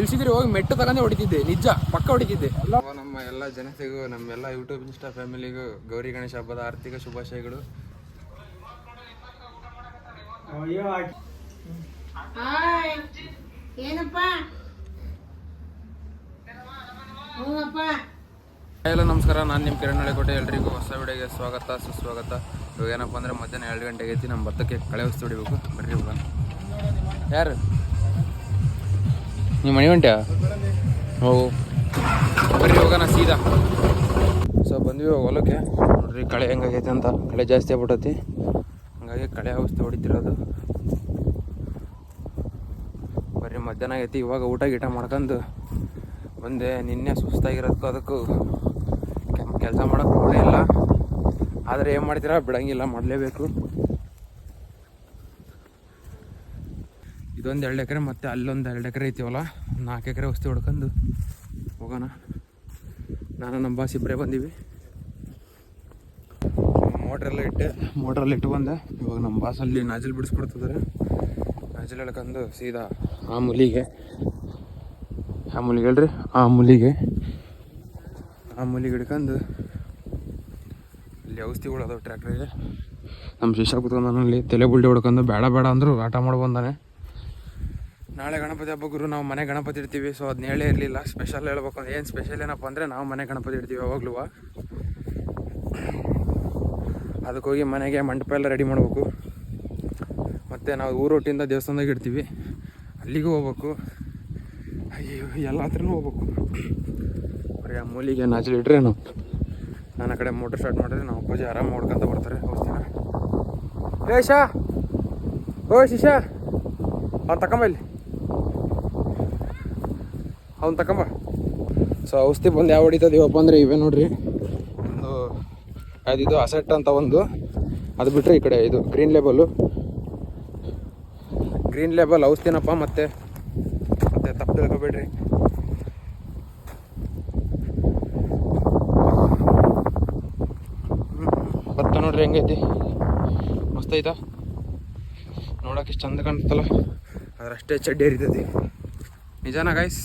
ನಿಲ್ಸಿದ್ರೆ ಹೋಗಿ ಮೆಟ್ಟು ತಗೊಂಡೆ ಹೊಡಿತಿದ್ದೆ ನಿಜ ಪಕ್ಕ ಹೊಡಿತಿದ್ದೆ. ನಮ್ಮ ಎಲ್ಲ ಜನತೆಗೂ ನಮ್ಮೆಲ್ಲ ಯೂಟ್ಯೂಬ್ ಇನ್ಸ್ಟಾ ಫ್ಯಾಮಿಲಿಗೂ ಗೌರಿ ಗಣೇಶ ಹಬ್ಬದ ಆರ್ಥಿಕ ಶುಭಾಶಯಗಳು. ಹಾಯ್. ಏನಪ್ಪ? ಹ್ಞೂನಪ್ಪ ಎಲ್ಲ ನಮಸ್ಕಾರ ನಾನು ನಿಮ್ಮ ಕಿರಣ್ ಕೋಟೆ ಎಲ್ರಿಗೂ ಹೊಸ ವಿಡಿಯೋಗೆ ಸ್ವಾಗತ ಸುಸ್ವಾಗತ. ಇವಾಗ ಏನಪ್ಪ ಅಂದ್ರೆ ಮಧ್ಯಾಹ್ನ ಎರಡು ಗಂಟೆಗೆ ಐತಿ ನಮ್ಮ ಭತ್ತಕ್ಕೆ ಕಳೆ ಹೊಸ್ತು ಹೊಡಿಬೇಕು. ಬರ್ರಿ ಹೋಗೋಣ ಯಾರು? ನೀವು ಮನೆ ಹೊಂಟ್ಯಾ ಹೋ ಬರ್ರಿ ಹೋಗೋಣ ಸೀದಾ. ಸೊ ಬಂದ್ವಿ ಹೊಲಕ್ಕೆ. ನೋಡ್ರಿ ಕಳೆ ಹೆಂಗಾಗೈತೆ ಅಂತ. ಕಳೆ ಜಾಸ್ತಿ ಆಗ್ಬಿಟ್ಟತಿ ಹಂಗಾಗಿ ಕಳೆ ಔಷಧಿ ಹೊಡಿತಿರೋದು. ಬರೀ ಮಧ್ಯಾಹ್ನ ಆಗೈತಿ. ಇವಾಗ ಊಟ ಗೀಟ ಮಾಡ್ಕೊಂಡು ಬಂದೆ. ನಿನ್ನೆ ಸುಸ್ತಾಗಿರೋದಕ್ಕೂ ಅದಕ್ಕೂ ಕೆಲಸ ಮಾಡೋಕ್ಕೆ ಇಲ್ಲ. ಆದರೆ ಏನು ಮಾಡ್ತೀರಾ? ಬಿಡಂಗಿಲ್ಲ. ಮಾಡಲೇಬೇಕು. ಇದೊಂದು ಎರಡು ಎಕರೆ ಮತ್ತು ಅಲ್ಲೊಂದು ಎರಡು ಎಕರೆ ಐತಿವಲ್ಲ, ನಾಲ್ಕು ಎಕರೆ ವಸ್ತು ಹೊಡ್ಕೊಂಡು ಹೋಗೋಣ. ನಾನು ನಮ್ಮ ಬಾಸ್ ಇಬ್ಬರೇ ಬಂದೀವಿ. ಮೋಟ್ರೆಲ್ಲ ಇಟ್ಟೆ ಮೋಟ್ರಲ್ಲಿ ಇಟ್ಟು ಬಂದೆ. ಇವಾಗ ನಮ್ಮ ಬಾಸಲ್ಲಿ ನಾಜಲ್ ಬಿಡಿಸ್ಕೊಡ್ತಿದ್ದಾರೆ ನಾಜಲ್ ಹೇಳ್ಕೊಂಡು ಸೀದಾ ಆ ಮುಲಿಗೆ ಆ ಮುಲಿಗೆ ಹೇಳ್ರಿ, ಆ ಮುಲಿಗೆ. ಆ ಮುಲಿಗೆ ಹಿಡ್ಕೊಂಡು ಅಲ್ಲಿ ಔಷಧಿಗಳು ಅದಾವೆ ಟ್ರ್ಯಾಕ್ಟ್ರಿಗೆ ನಮ್ಮ ಶಿಷ್ಯ ನಾನು ಅಲ್ಲಿ ತಲೆ ಬುಲ್ಡಿ ಹೊಡ್ಕೊಂಡು ಬೇಡ ಬೇಡ ಅಂದರು, ಆಟ ಮಾಡಿ ಬಂದಾನೆ. ನಾಳೆ ಗಣಪತಿ ಹಬ್ಬ ಗುರು, ನಾವು ಮನೆ ಗಣಪತಿ ಇಡ್ತೀವಿ. ಸೊ ಅದನ್ನ ಹೇಳೇ ಇರಲಿಲ್ಲ. ಸ್ಪೆಷಲ್ ಹೇಳ್ಬೇಕು ಏನು ಸ್ಪೆಷಲ್ ಏನಪ್ಪ ಅಂದರೆ ನಾವು ಮನೆ ಗಣಪತಿ ಇಡ್ತೀವಿ ಯಾವಾಗಲೂ. ಅದಕ್ಕೆ ಹೋಗಿ ಮನೆಗೆ ಮಂಟಪ ಎಲ್ಲ ರೆಡಿ ಮಾಡಬೇಕು. ಮತ್ತು ನಾವು ಊರೊಟ್ಟಿಂದ ದೇವಸ್ಥಾನದಾಗ ಇಡ್ತೀವಿ. ಅಲ್ಲಿಗೂ ಹೋಗ್ಬೇಕು. ಅಯ್ಯೋ ಎಲ್ಲ ಹತ್ರನೂ ಹೋಗ್ಬೇಕು. ಬರೀ ಆ ಮೂಲಿಗೆ ನಾಚಲಿ ಇಟ್ರೆ ನಾವು ನನ್ನ ಕಡೆ ಮೋಟ್ರ್ ಸ್ಟಾರ್ಟ್ ಮಾಡಿದ್ರೆ ನಾವು ಅಪ್ಪಾಜಿ ಆರಾಮ ಹೊಡ್ಕೊಂತ ಬರ್ತಾರೆ. ಹೋಗ್ತೀನಿ ಏ ಶಾ ಓ ಶಿಶಾ ಅವ್ನು ತಕೊಂಬ ಇಲ್ಲಿ. ಅವ್ನು ತಕೊಂಬ. ಸೊ ಔಷಧಿ ಬಂದು ಯಾವ ಹೊಡಿತದೆ ಇವಪ್ಪ ಅಂದರೆ ಇವೇ ನೋಡ್ರಿ. ಒಂದು ಅದಿದು ಅಸೆಟ್ ಅಂತ ಒಂದು. ಅದು ಬಿಟ್ಟರೆ ಈ ಕಡೆ ಇದು ಗ್ರೀನ್ ಲೇಬಲ್ಲು ಗ್ರೀನ್ ಲೇಬಲ್ ಔಷಧಿನಪ್ಪ ಮತ್ತೆ ಮತ್ತೆ ತಪ್ಪು ತಿಳ್ಕೊಬೇಡ್ರಿ. ಭತ್ತ ನೋಡ್ರಿ ಹೆಂಗೈತಿ ಮಸ್ತ್ ಐತಾ? ನೋಡಕ್ಕೆ ಚಂದ ಕಾಣ್ತಲ್ಲ. ಅದ್ರಷ್ಟೇ ಚಡ್ಡಿ ಹರಿತೈತಿ. ನಿಜಾನ ಗೈಸ್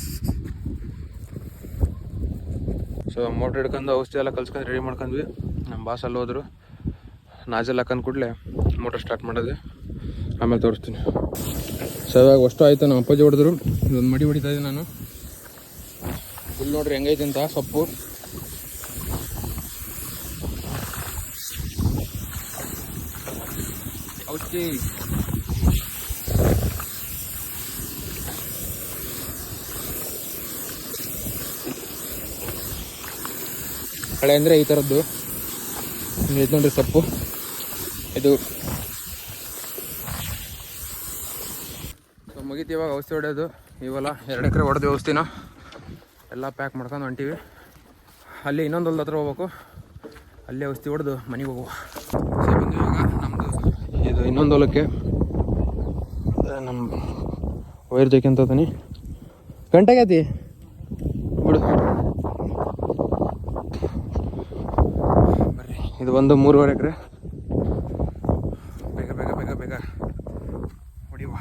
ಸೊ ಮೋಟ್ರ್ ಹಿಡ್ಕೊಂಡು ಔಷಧಿ ಎಲ್ಲ ಕಲ್ಸ್ಕೊಂಡು ರೆಡಿ ಮಾಡ್ಕೊಂಡ್ವಿ. ನಮ್ಮ ಬಾಸ್ ಅಲ್ಲಿ ಹೋದ್ರು. ನಾಜಲ್ ಹಾಕೊಂಡ್ ಕೂಡಲೇ ಮೋಟ್ರ್ ಸ್ಟಾರ್ಟ್ ಮಾಡಿದೆ ಆಮೇಲೆ ತೋರಿಸ್ತೀನಿ. ಸೊ ಇವಾಗ ಅಷ್ಟು ಆಯಿತು ನಮ್ಮ ಅಪ್ಪಾಜಿ ಹೊಡೆದ್ರು. ಇದೊಂದು ಮಡಿ ಹೊಡಿತಾ ಇದ್ದೀನಿ ನಾನು. ಫುಲ್ ನೋಡ್ರಿ ಹೆಂಗೈತೆ ಅಂತ, ಸೊಪ್ಪು. ಔಷಧಿ. ಹಳೆ ಅಂದರೆ ಈ ಥರದ್ದು ಇದು ನೋಡ್ರಿ ಸೊಪ್ಪು. ಇದು. ಸೊ, ಮುಗೀತು ಇವಾಗ ಔಷಧಿ ಹೊಡೆಯೋದು. ಇವೆಲ್ಲ ಎರಡು ಎಕರೆ ಹೊಡೆದು ಔಷಧಿನ. ಎಲ್ಲ ಪ್ಯಾಕ್ ಮಾಡ್ಕೊಂಡು ಹೊಂಟೀವಿ. ಅಲ್ಲಿ ಇನ್ನೊಂದು ಹೊಲ್ದ ಹತ್ರ ಹೋಗ್ಬೇಕು. ಅಲ್ಲಿ ಔಷಧಿ ಹೊಡೆದು ಮನೆಗೆ ಹೋಗುವ. ಬಂದು ಇವಾಗ ನಮ್ಮದು ಇದು ಇನ್ನೊಂದು ಹೊಲಕ್ಕೆ. ನಮ್ಮ ವೈರ್ ಜೊತೆ ಅಂತ ಗಂಟೆಗೆ ಬರ್ರಿ ಇದು ಒಂದು ಮೂರುವರೆ ಎಕರೆ. ಬೇಗ ಬೇಗ ಬೇಗ ಬೇಗ. ಹೊಡಿಯುವ.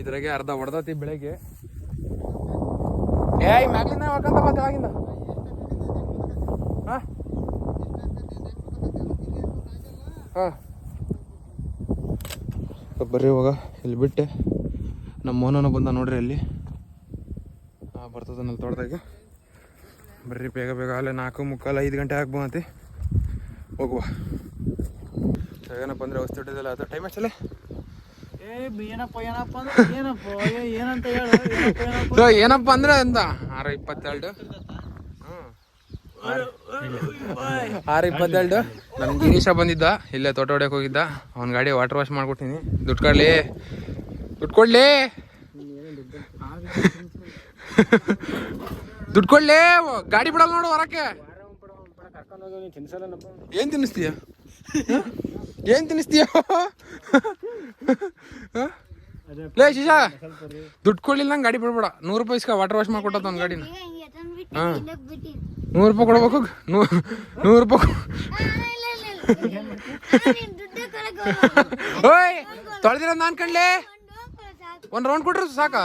ಇದ್ರಾಗೆ ಅರ್ಧ ಹೊಡೆದತಿ ಬೆಳಗ್ಗೆ ಏಯ್ ಮ್ಯಾಗ್ಲಿಂದ ಹಾಕಂತ ಮತ್ತೆ ಆಗಿಂದ? ಹಾಂ? ಹಾಂ. ಬರ್ರಿ ಇವಾಗ. ಇಲ್ಲಿ ಬಿಟ್ಟೆ. ನಮ್ಮ ಮೋನನ ಬಂದ ನೋಡ್ರಿ ಅಲ್ಲಿ. ಹಾಂ ಬರ್ತದನಲ್ಲಿ ತೋಟದಾಗ. ಬರ್ರಿ ಬೇಗ ಬೇಗ ಅಲ್ಲೇ ನಾಲ್ಕು ಮುಕ್ಕಾಲು ಐದು ಗಂಟೆ ಅಂತ ಹೋಗುವ. ಏನಪ್ಪ ಅಂದ್ರೆ ಔಷಧಿ ದೊಡ್ಡದಲ್ಲ ಅದು ಟೈಮ್ ಅಷ್ಟಲ್ಲೇ ಏನಪ್ಪ ಏನಪ್ಪ ಅಂದ್ರೆ ಏನಪ್ಪ? ಆರ ಏನಂತ ಹೇಳು ಏನಪ್ಪ ಅಂದ್ರೆ ಅಂತ ಆರು ಇಪ್ಪತ್ತೆರಡು. ಆರು ಇಪ್ಪತ್ತೆರಡು. ನಮ್ಮ ಗಿರೀಶ ಬಂದಿದ್ದ ಇಲ್ಲೇ ತೋಟ ಹೊಡ್ಯಕ್ಕೆ ಹೋಗಿದ್ದ. ಅವ್ನ ಗಾಡಿ ವಾಟರ್ ವಾಶ್ ಮಾಡ್ಕೊಟ್ಟಿನಿ. ದುಡ್ಡು ಕೊಡ್ಲಿ? ದುಡ್ಡು ಕೊಡ್ಲಿ? ದುಡ್ಡು ಕೊಡ್ಲಿ ಗಾಡಿ ಬಿಡಲ್ಲ ನೋಡು ಹೊರಕ್ಕೆ ಏನ್ ತಿನ್ನಿಸ್ತೀಯ? ಏನ್ ತಿನ್ನಿಸ್ತೀಯ? ಲೇ ಶಿಶಾ ದುಡ್ಡು ಕೊಡ್ಲಿಲ್ಲ ನಂಗೆ ಗಾಡಿ ಬಿಡ್ಬೇಡ ನೂರು ರೂಪಾಯಿ ಇಸ್ಕ ವಾಟರ್ ವಾಶ್ ಮಾಡ್ಕೊಟ್ಟದ ಒಂದು ಗಾಡಿನ ಹಾ. ನೂರು ರೂಪಾಯಿ ಕೊಡ್ಬೇಕು ನೂರು ರೂಪಾಯಿ. ಓಯ್ ತೊಳೆದಿರೋದು ನಾನು ಕಣ್ಲೆ ಒಂದು ರೌಂಡ್ ಕೊಟ್ರು ಸಾಕಾ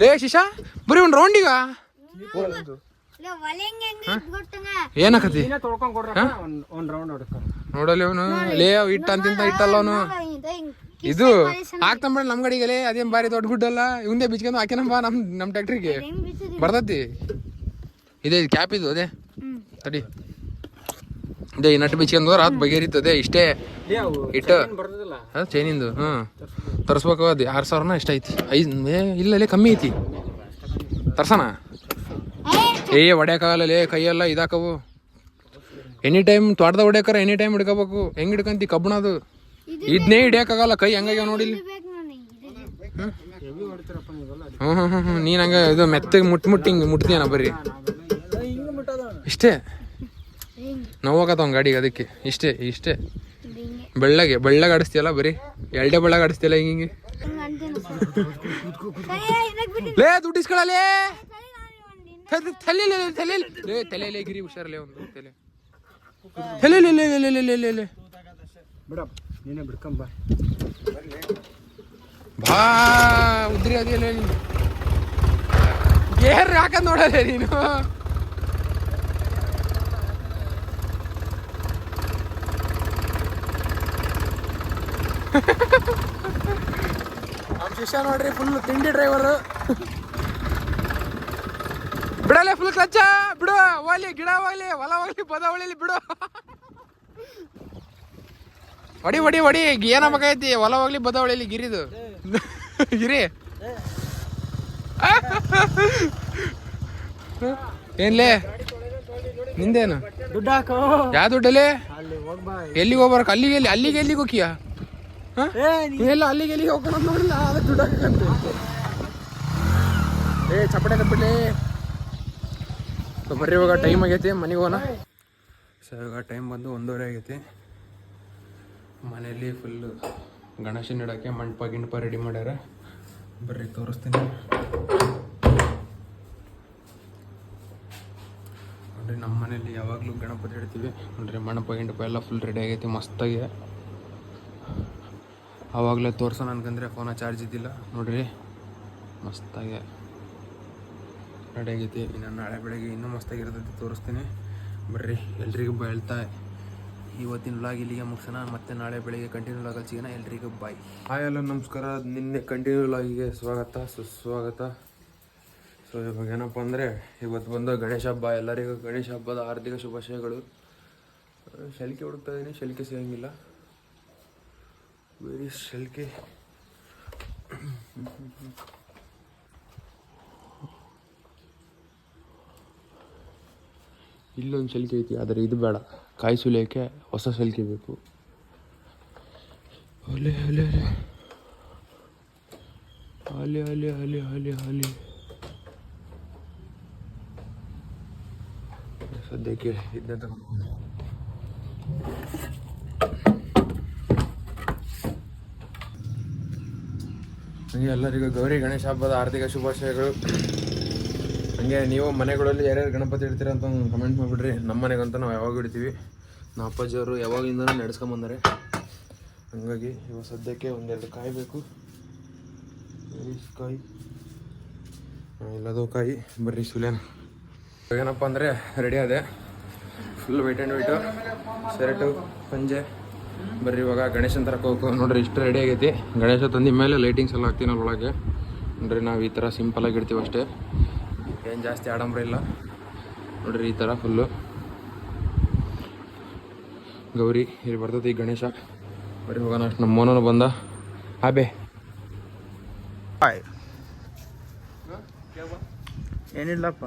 ಲೇ ಶಿಶಾ ಬರೀ ಒಂದು ರೌಂಡ್ ಈಗ. ಇಲ್ಲ ಒಲೆ ಹೆಂಗೆ ಹೆಂಗೆ ಗೊತ್ತಂಗ ಏನಾಕತಿ? ನೋಡಲಿ ಅವನು. ಲೇ ಅವ್ ಇಟ್ಟ ಅಂತಿಂತ ಇಟ್ಟಲ್ಲ ಅವನು. ಇದು ಹಾಕ್ತಂಬೇಡ ನಮ್ ಗಡಿಗೆ ಲೇ ಅದೇನ್ ಬಾರಿ ದೊಡ್ಡ ಗುಡ್ಡಲ್ಲ ಇವಂದೇ ಬಿಚ್ಕೊಂಡು ಹಾಕಿನಪ್ಪ ನಮ್ ನಮ್ ಟ್ಯಾಕ್ಟ್ರಿಗೆ ಬರ್ತತಿ. ಇದೇ ಕ್ಯಾಪ್ ಇದು ಅದೇ. ತಡಿ. ಇದೇ ಈ ನಟ್ಟು ಬಿಚ್ಕೊಂಡು ಬಗೆರಿತದೆ ಬಗೆಹರಿತದೆ ಇಷ್ಟೇ. ಇಟ್ಟು. ಚೈನಿಂದು ಹ್ಞೂ ತರಿಸ್ಬೇಕು ಅದು ಆರು ಸಾವಿರನ ಇಷ್ಟ ಐತಿ. ಐದು ಏ ಇಲ್ಲ ಲೇ ಕಮ್ಮಿ ಐತಿ. ತರ್ಸಣ? ಏ ಒಡ್ಯಾಕಾಗಲ್ಲೇ ಲೇ ಕೈಯೆಲ್ಲ ಇದಾಕವು. ಎನಿ ಟೈಮ್ ತೋಟದ ಹೊಡ್ಯಾಕಾರ ಎನಿ ಟೈಮ್ ಹಿಡ್ಕೋಬೇಕು. ಹೆಂಗೆ ಹಿಡ್ಕಂತಿ ಕಬ್ಬಣ ಅದು. ಇದನ್ನೇ ಹಿಡಿಯೋಕ್ಕಾಗಲ್ಲ ಕೈ ಹೆಂಗಾಗ್ಯಾವ ನೋಡಿಲಿ ಬೇಕು ನನಗೆ ಹೆವಿ ಹೊಡಿತೀರಪ್ಪ ನೀವೆಲ್ಲ ಹ್ಞೂ ಹ್ಞೂ ಹ್ಞೂ ಹ್ಞೂ ನೀನು ಹಂಗೆ ಇದು ಮೆತ್ತಗೆ ಮುಟ್ ಮುಟ್ಟಿ ಹಿಂಗೆ ಮುಟ್ತೀಯನ ಬರ್ರಿ ಇಷ್ಟೇ. ನೋವಾಗತ್ತವ ಗಾಡಿಗೆ ಅದಕ್ಕೆ. ಇಷ್ಟೇ ಇಷ್ಟೇ. ಬೆಳ್ಳಗೆ ಬೆಳ್ಳಗೆ ಆಡಿಸ್ತೀಯಲ್ಲ ಬರೀ? ಎಲ್ಡೆ ಬೆಳ್ಳಗೆ ಆಡಿಸ್ತೀಯಲ್ಲ ಹಿಂಗೆ ಲೇ ದುಡ್ಡು ಇಸ್ಕೊಳ್ಳಲೇ ತಲೆ ತಲೆ ಲೇ ತಲೆಲೇ ಗಿರಿ ಹುಷಾರಲೇ ಒಂದು ತಲೆ. ತಲೆ ಲೇ ಲೇ ಲೇ ಲೇ ಲೇ ಲೇ ಲೇ. ಬಿಡಪ್ಪ ನೀನೇ ಬಿಡ್ಕೊಂಬ ಬಾ. ಉದ್ರಿ ಅದೇ ನೀನು. ಗೇರ್ ಹಾಕ ನೋಡಲೇ ನೀನು. ನಮ್ಮ ಶಿಷ್ಯ ನೋಡ್ರಿ ಫುಲ್ ತಿಂಡಿ ಡ್ರೈವರ್ ಬಿಡಲೆ ಫುಲ್ ಕ್ಲಚ್ಚ ಬಿಡು ಹೋಗ್ಲಿ ಗಿಡ ಹೋಗ್ಲಿ ಹೊಲ ಹೋಗ್ಲಿ ಪದ ಹೊಳಿಲಿ ಬಿಡು. ಹೊಡಿ ಹೊಡಿ ಹೊಡಿ. ಏನ ಮಗೈತಿ ಹೊಲ ಹೋಗ್ಲಿ ಬದ ಹೊಳಿಲಿ ಗಿರಿದು. ಗಿರಿ. ಏನ್ಲೇ? ನಿಂದೇನು? ದುಡ್ಡು ಹಾಕೋ. ಯಾವ ದುಡ್ಡಲ್ಲಿ? ಎಲ್ಲಿಗೆ ಹೋಗ್ಬಾರ ಅಲ್ಲಿಗೆ ಎಲ್ಲಿ ಅಲ್ಲಿಗೆ ಎಲ್ಲಿಗೆ ಹೋಗಿಯಾ ಎಲ್ಲ ಅಲ್ಲಿಗೆ ಎಲ್ಲಿಗೆ ಹೋಗೋಣ ನೋಡಿಲ್ಲ ಅದಕ್ಕೆ ದುಡ್ಡು ಹಾಕಂತೆ ಏ ಚಪ್ಪಟೆ ಸೊ ಬರ್ರಿ ಇವಾಗ ಟೈಮ್ ಆಗೈತಿ ಮನೆಗೆ ಹೋಗೋಣ. ಸೊ ಇವಾಗ ಟೈಮ್ ಬಂದು ಒಂದೂವರೆ ಆಗೈತಿ. ಮನೇಲಿ ಫುಲ್ಲು ಗಣೇಶನ ಇಡೋಕ್ಕೆ ಮಂಟಪ ಗಿಂಟಪ ರೆಡಿ ಮಾಡ್ಯಾರ. ಬರ್ರಿ ತೋರಿಸ್ತೀನಿ. ನೋಡ್ರಿ ನಮ್ಮ ಮನೇಲಿ ಯಾವಾಗಲೂ ಗಣಪತಿ ಇಡ್ತೀವಿ. ನೋಡ್ರಿ ಮಂಟಪ ಗಿಂಟಪ ಎಲ್ಲ ಫುಲ್ ರೆಡಿ ಆಗೈತಿ ಮಸ್ತಾಗಿ. ಆವಾಗಲೇ ತೋರ್ಸೋಣ ಅನ್ಕಂದ್ರೆ ಫೋನ ಚಾರ್ಜ್ ಇದ್ದಿಲ್ಲ. ನೋಡ್ರಿ, ಮಸ್ತಾಗಿ ರೆಡಿ ಆಗೈತಿ. ಇನ್ನು ನಾಳೆ ಬೆಳಗ್ಗೆ ಇನ್ನೂ ಮಸ್ತಾಗಿರ್ತೈತಿ, ತೋರಿಸ್ತೀನಿ. ಬರ್ರಿ, ಎಲ್ರಿಗೂ ಹೇಳ್ತಾ ಇವತ್ತಿನ ಲಾಗ್ ಇಲ್ಲಿಗೆ ಮುಗಿಸೋಣ. ಮತ್ತೆ ನಾಳೆ ಬೆಳಗ್ಗೆ ಕಂಟಿನ್ಯೂ ವ್ಲಾಗಲ್ಲಿ ಸಿಗೋಣ. ಎಲ್ರಿಗೂ ಬಾಯ್ ಹಾಯ್ ಹಲೋ ನಮಸ್ಕಾರ. ನಿನ್ನೆ ಕಂಟಿನ್ಯೂ ವ್ಲಾಗಿಗೆ ಸ್ವಾಗತ. ಸುಸ್ವಾಗತ. ಸೊ ಇವಾಗ ಏನಪ್ಪ ಅಂದರೆ, ಇವತ್ತು ಬಂದು ಗಣೇಶ ಹಬ್ಬ. ಎಲ್ಲರಿಗೂ ಗಣೇಶ ಹಬ್ಬದ ಹಾರ್ದಿಕ ಶುಭಾಶಯಗಳು. ಶಲಿಕೆ ಹುಡುಕ್ತಾ ಇದ್ದೀನಿ ಶಲಿಕೆ ಸಿಗಂಗಿಲ್ಲ. ವೆರಿ ಶಲ್ಕೆ ಇಲ್ಲೊಂದು ಶಲ್ಕೆ ಐತಿ ಆದರೆ ಇದು ಬೇಡ ಕಾಯಿ ಸುಲಿಯೋಕ್ಕೆ ಹೊಸ ಶಲ್ಕೆ ಬೇಕು ಅಲೆ ಅಲೆ ಅಲೆ ಅಲೆ ಅಲೆ ಅಲೆ ಅಲೆ ಸದ್ಯಕ್ಕೆ ಇದನ್ನ ತಗೊಂಡು ಹಂಗೆ ಎಲ್ಲರಿಗೂ ಗೌರಿ ಗಣೇಶ ಹಬ್ಬದ ಆರ್ಥಿಕ ಶುಭಾಶಯಗಳು. ಹಂಗೆ ನೀವು ಮನೆಗಳಲ್ಲಿ ಯಾರ್ಯಾರು ಗಣಪತಿ ಇಡ್ತೀರ ಅಂತ ಒಂದು ಕಮೆಂಟ್ ಮಾಡಿಬಿಡ್ರಿ. ನಮ್ಮ ಮನೆಗಂತ ನಾವು ಯಾವಾಗ ಇಡ್ತೀವಿ. ನಮ್ಮ ಅಪ್ಪಾಜಿಯವರು ಯಾವಾಗಿಂದ ನಡೆಸ್ಕೊಂಬಂದಾರೆ. ಹಂಗಾಗಿ ಇವು ಸದ್ಯಕ್ಕೆ ಒಂದೆರಡು ಕಾಯಿ ಬೇಕು. ಕಾಯಿ ಎಲ್ಲದೂ ಕಾಯಿ. ಬರ್ರಿ ಸುಲೇನ ಏನಪ್ಪ ಅಂದರೆ ರೆಡಿ ಅದೇ full white and white shirt ಪಂಜೆ. ಬರ್ರಿ, ಇವಾಗ ಗಣೇಶನ ತರಕ್ಕೆ ಹೋಗ್ಬೇಕು ನೋಡ್ರಿ, ಇಷ್ಟು ರೆಡಿ ಆಗೈತಿ. ಗಣೇಶ ತಂದಿದ ಮೇಲೆ ಲೈಟಿಂಗ್ಸ್ ಎಲ್ಲ ಹಾಕ್ತೀನಿ ಒಳಗೆ. ನೋಡ್ರಿ, ನಾವು ಈ ಥರ ಸಿಂಪಲಾಗಿ ಇಡ್ತೀವಿ ಅಷ್ಟೇ. ಏನು ಜಾಸ್ತಿ ಆಡಂಬರ ಇಲ್ಲ. ನೋಡ್ರಿ, ಈ ಥರ ಫುಲ್ಲು ಗೌರಿ, ಇಲ್ಲಿ ಬರ್ತೈತಿ ಗಣೇಶ. ಬರ್ರಿ, ಹೋಗೋಣ ಅಷ್ಟು ನಮ್ಮ ಮೋನೂ ಬಂದ. ಹಾಬೆ ಏನಿಲ್ಲಪ್ಪ.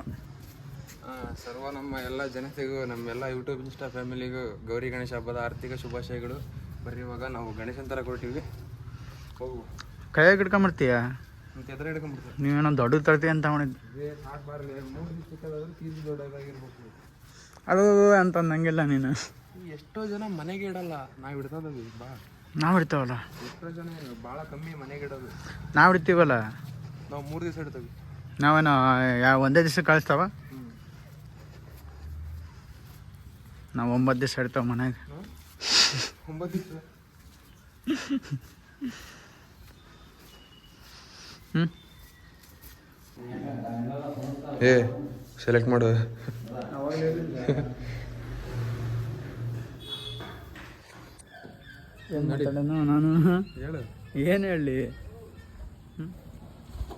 ಸರ್ವ ನಮ್ಮ ಎಲ್ಲ ಜನತೆಗೂ ನಮ್ಮೆಲ್ಲ ಯೂಟ್ಯೂಬ್ ಇನ್ಸ್ಟಾ ಫ್ಯಾಮಿಲಿಗೂ ಗೌರಿ ಗಣೇಶ ಹಬ್ಬದ ಆರ್ಥಿಕ ಶುಭಾಶಯಗಳು. ಬರ್ರಿ ಇವಾಗ ನಾವು ಗಣೇಶನ ಥರ ಕೊಟ್ಟಿವಿ ಹೋಗು. ಕೈಯಾಗ ಹಿಡ್ಕೊಂಬರ್ತೀಯ ಮತ್ತೆ ಎದುರು ನೀವೇನೋ ದೊಡ್ಡ ತರ್ತೀಯ ಅಂತ ಮಾಡಿದ್ದು ಮೂರು ದೊಡ್ಡದಾಗಿರ್ಬೇಕು. ಅದು ಅಂತ ನಂಗೆಲ್ಲ ನೀನು. ಎಷ್ಟೋ ಜನ ಮನೆಗೆ ಇಡಲ್ಲ. ನಾವು ಇಡ್ತದವಿ ಬಾ. ನಾವು ಇಡ್ತಾವಲ್ಲ? ಎಷ್ಟೋ ಜನ ಭಾಳ ಕಮ್ಮಿ ಮನೆಗೆ ಇಡೋದು. ನಾವು ಇಡ್ತೀವಲ್ಲ? ನಾವು ಮೂರು ದಿವಸ ಇಡ್ತೀವಿ. ನಾವೇನೋ ಯಾವ ಒಂದೇ ದಿವಸ ಕಳಿಸ್ತಾವ? ನಾವು ಒಂಬತ್ತು ದಿವಸ ಇಡ್ತಾವ ಮನ್ಯಾಗ. ಒಂಬತ್ತು ಏ ಸೆಲೆಕ್ಟ್ ಮಾಡು. ನಾನು? ಹೇಳು. ಏನು ಹೇಳಿ?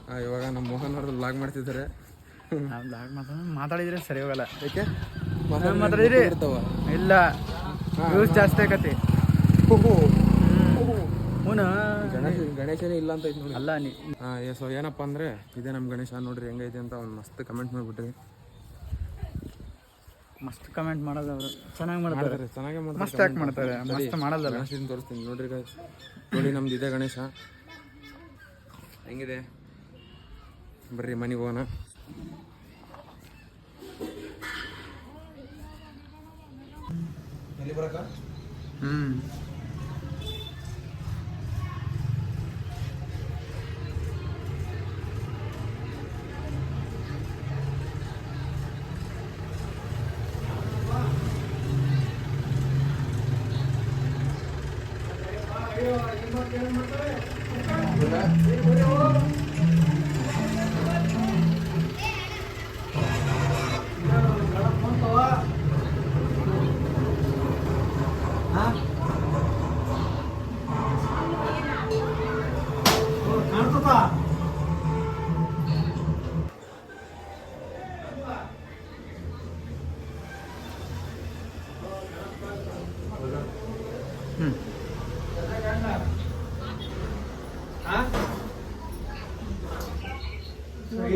ಆ, ಇವಾಗ ನಮ್ಮ ಮೋಹನ್ ಅವ್ರದ್ದು ಲಾಗ್ ಮಾಡ್ತಿದ್ದಾರೆ. ಲಾಗ್ ಮಾತಾಡಿದ್ರೆ ಸರಿ ಹೋಗಲ್ಲ. ಯಾಕೆ ಮಾತಾಡಿದ್ರಿ ಇಲ್ಲ ಯೂಸ್ ಜಾಸ್ತಿ ಆಗತ್ತೆ. ಹ್ಞೂ ಗಣೇಶ ಗಣೇಶನೇ ಇಲ್ಲ ಅಂತ ಐತೆ ನೋಡಿ. ಅಲ್ಲ ನೀ ಸೊ ಏನಪ್ಪ ಅಂದರೆ ಇದೇ ನಮ್ಮ ಗಣೇಶ ನೋಡ್ರಿ ಹೆಂಗೈತೆ ಅಂತ ಒಂದು ಮಸ್ತ್ ಕಮೆಂಟ್ ಮಾಡಿಬಿಟ್ರಿ ಮಸ್ತ್ ಕಮೆಂಟ್ ಮಾಡೋದು ಅವರು. ಚೆನ್ನಾಗಿ ಮಾಡ್ತಾರೆ. ಚೆನ್ನಾಗಿ ಚೆನ್ನಾಗೇ ಮಾಡ್ತಾರೆ ಮಸ್ತ್ ಯಾಕೆ ಮಾಡ್ತಾರೆ? ಮಸ್ತ್ ಮಾಡಲ್ಲ. ಗಣೇಶನ ತೋರಿಸ್ತೀನಿ. ನೋಡ್ರಿ ಗಾಯ್ಸ್ ನೋಡಿ ನಮ್ದು ಇದೆ ಗಣೇಶ. ಹೆಂಗಿದೆ? ಬರ್ರಿ ಮನೆಗೆ ಹೋಗೋಣ. ಎಲ್ಲಿ ಬರಕ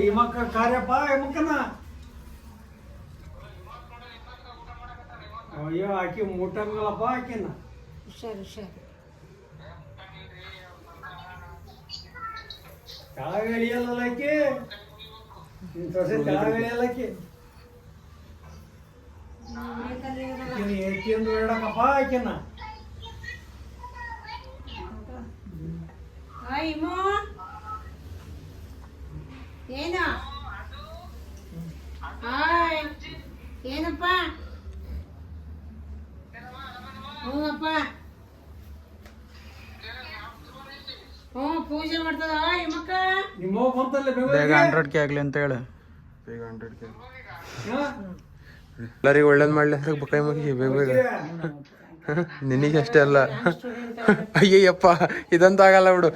ಈ ಮಕ್ಕ ಕಾರ್ಯಪ್ಪ ಈ ಮಕ್ಕನ. ಅಯ್ಯೋ ಆಕಿ ಮುಟ್ಟಂಗಲ್ಲಪ್ಪ ಆಕಿನ. ಹುಷಾರು ಹುಷಾರು ಕೆಳಗೆ ಇಳಿಯಲ್ಲ ಆಕಿ? ಸೊಸೆ ಕೆಳಗೆ ಇಳಿಯಲ್ಲ ಆಕಿ? ಎತ್ತಿಂದು ಬೇಡಕಪ್ಪ ಆಕಿನ. ಹಾಯ್ ಇಮೋ. ಏನ? ಹಾಯ್ ಏನಪ್ಪ? ಹ್ಞೂಪ್ಪ ಹ್ಞೂ ಪೂಜೆ ಮಾಡ್ತದ ಬೇಗ ಹಂಡ್ರೆಡ್ ಕೆ ಆಗಲಿ ಅಂತ ಹೇಳು. ಬೇಗ ಹಂಡ್ರೆಡ್ ಕೆ ಹಾ? ಎಲ್ಲರಿಗೂ ಒಳ್ಳೇದು ಮಾಡ್ಲಿ ಅಂತ ಕೈ ಮುಗಿ ಬೇಗ ಬೇಗ. ನಿನಗೆ ಅಷ್ಟೇ ಅಲ್ಲ. ಅಯ್ಯಯ್ಯಪ್ಪ ಇದಂತ ಆಗಲ್ಲ ಬಿಡು.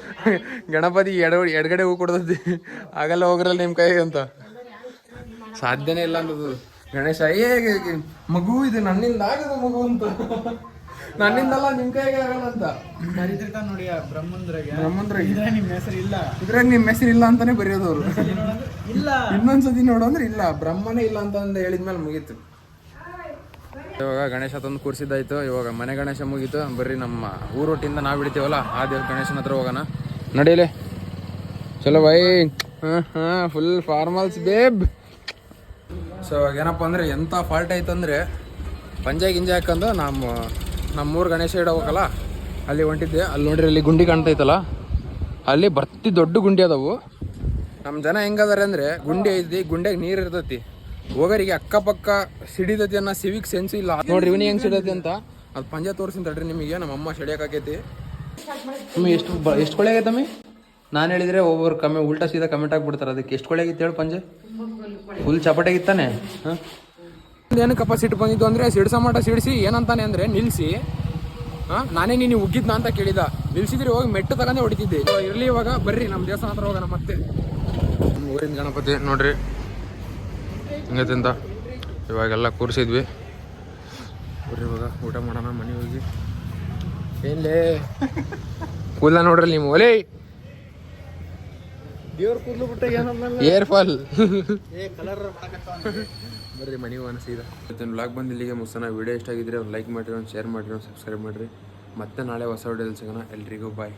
ಗಣಪತಿ ಎಡ ಎಡಗಡೆ ಹೂ ಕೊಡ್ತದೆ. ಆಗಲ್ಲ ಹೋಗ್ರಲ್ಲ ನಿಮ್ಮ ಕೈಗೆ ಅಂತ. ಸಾಧ್ಯನೇ ಇಲ್ಲ ಅಂತದ್ದು ಗಣೇಶ ಏ ಮಗು ಇದು ನನ್ನಿಂದ ಆಗದು ಮಗು ಅಂತ. ನನ್ನಿಂದಲ್ಲ ನಿಮ್ ಕೈಗೆ ಆಗಲ್ಲ ಅಂತ. ಬರೀತಿರ್ತಾನ ನೋಡಿ ಬ್ರಹ್ಮಂದ್ರಾಗೆ. ಬ್ರಹ್ಮಂದ್ರ ಇದ್ರೆ ನಿಮ್ಮ ಹೆಸರು ಇಲ್ಲ. ಇದ್ರಾಗ ನಿಮ್ಮ ಹೆಸರು ಇಲ್ಲ ಅಂತಾನೆ ಬರೆಯೋದು ಅವರು ಇಲ್ಲ. ಇನ್ನೊಂದ್ಸತಿ ನೋಡು ಅಂದ್ರೆ ಇಲ್ಲ. ಬ್ರಹ್ಮನೇ ಇಲ್ಲ ಅಂತ ಹೇಳಿದ್ಮೇಲೆ ಮುಗೀತು. ಇವಾಗ ಗಣೇಶ ತಂದು ಕೂರಿಸಿದ್ದಾಯ್ತು. ಇವಾಗ ಮನೆ ಗಣೇಶ ಮುಗೀತು. ಬರ್ರಿ ನಮ್ಮ ಊರೊಟ್ಟಿಂದ ನಾವು ಬಿಡ್ತೀವಲ್ಲ ಆ ದೇವ್ರ ಗಣೇಶನ ಹತ್ರ ಹೋಗೋಣ. ನಡೀಲಿ ಚಲೋ ಬೈ. ಹಾಂ ಫುಲ್ ಫಾರ್ಮಲ್ಸ್ ಬೇಬ್ ಸೊ ಇವಾಗ ಏನಪ್ಪ ಅಂದರೆ ಎಂಥ ಫಾಲ್ಟ್ ಆಯ್ತು ಅಂದರೆ ಪಂಜೆ ಗಿಂಜೆ ಹಾಕೊಂಡು ನಮ್ಮ, ನಮ್ಮೂರು ಗಣೇಶ ಇಡಬೇಕಲ್ಲ ಅಲ್ಲಿ ಹೊಂಟಿದ್ದೆ. ಅಲ್ಲಿ ನೋಡ್ರಿ ಅಲ್ಲಿ ಗುಂಡಿ ಕಾಣ್ತೈತಲ್ಲ? ಅಲ್ಲಿ ಬರ್ತಿ ದೊಡ್ಡ ಗುಂಡಿ ಅದಾವು. ನಮ್ಮ ಜನ ಹೆಂಗದಾರೆ ಅಂದರೆ ಗುಂಡಿ ಐತಿ, ಗುಂಡಿಯಾಗ ನೀರು ಇರ್ತೈತಿ. ಹೋಗರಿಗೆ ಅಕ್ಕಪಕ್ಕ ಸಿಡಿತೈತಿ ಅನ್ನೋ ಸಿವಿಕ್ ಸೆನ್ಸ್ ಇಲ್ಲ. ನೋಡ್ರಿ ಇವನಿ ಹೆಂಗ್ ಸಿಡತಿ ಅಂತ? ಅದು ಪಂಜೆ ತೋರಿಸಿನ ತಡ್ರಿ ನಿಮಗೆ ನಮ್ಮ ಅಮ್ಮ ಸಡಿಯಾಕೈತಿ ನಿಮಗೆ ಎಷ್ಟು ಎಷ್ಟು ಕೊಳೆ ಆಗೈತಮ್ಮಿ ನಾನು ಹೇಳಿದ್ರೆ ಒಬ್ಬರು ಕಮ್ಮಿ, ಉಲ್ಟಾ ಸೀದಾ ಕಮೆಂಟ್ ಹಾಕ್ಬಿಡ್ತಾರೆ. ಅದಕ್ಕೆ ಎಷ್ಟು ಕೊಳೆ ಆಗಿತ್ತು ಹೇಳು ಪಂಜೆ? ಫುಲ್ ಚಪಟಾಗಿತ್ತಾನೆ ಹಾಂ? ಏನಕ್ಕಪ್ಪ ಸಿಟ್ಟು ಬಂದಿದ್ದು ಅಂದರೆ ಸಿಡ್ಸ ಮಟ ಸಿಡಿಸಿ, ಏನಂತಾನೆ ಅಂದರೆ ನಿಲ್ಲಿಸಿ ಹಾಂ? ನಾನೇ ನೀನು ಉಗ್ಗಿದ್ನ ಅಂತ ಕೇಳಿದ. ನಿಲ್ಸಿದ್ರೆ ಹೋಗಿ ಮೆಟ್ಟು ತಗೊಂಡೇ ಹೊಡಿತಿದ್ದೆ. ಇರಲಿ ಇವಾಗ, ಬರ್ರಿ ನಮ್ಮ ದೇವಸ್ಥಾನ ಹತ್ರ ಹೋಗೋಣ ಮತ್ತೆ. ಊರಿನ ಗಣಪತಿ, ನೋಡ್ರಿ. ಹಿಂಗೈತೆ ಅಂತ ಇವಾಗೆಲ್ಲ ಕೂರಿಸಿದ್ವಿ. ಬರ್ರಿ ಇವಾಗ ಊಟ ಮಾಡೋಣ ಮನೆ ಹೋಗಿ. ಏನ್ಲೇ? ಕೂದಲ ನೋಡ್ರಿ ನಿಮ್ಮ ಒಲೆ! ದೇವ್ರ ಕೂದಲು ಬಿಟ್ಟ ಏರ್ ಫಾಲ್. ಬರ್ರಿ ಮನೆಗೆ ಅನಿಸಿದ ಇವತ್ತಿನ ಬ್ಲಾಗ್ ಬಂದು ಇಲ್ಲಿಗೆ ಮುಗಿಸೋಣ. ವಿಡಿಯೋ ಇಷ್ಟ ಆಗಿದ್ರೆ ಒಂದು ಲೈಕ್ ಮಾಡಿರಿ ಒಂದು ಶೇರ್ ಮಾಡಿರಿ ಒಂದು ಸಬ್ಸ್ಕ್ರೈಬ್ ಮಾಡಿರಿ. ಮತ್ತೆ ನಾಳೆ ಹೊಸ ವಿಡಿಯೋದಲ್ಲಿ ಸಿಗೋಣ. ಎಲ್ರಿಗೂ ಬಾಯ್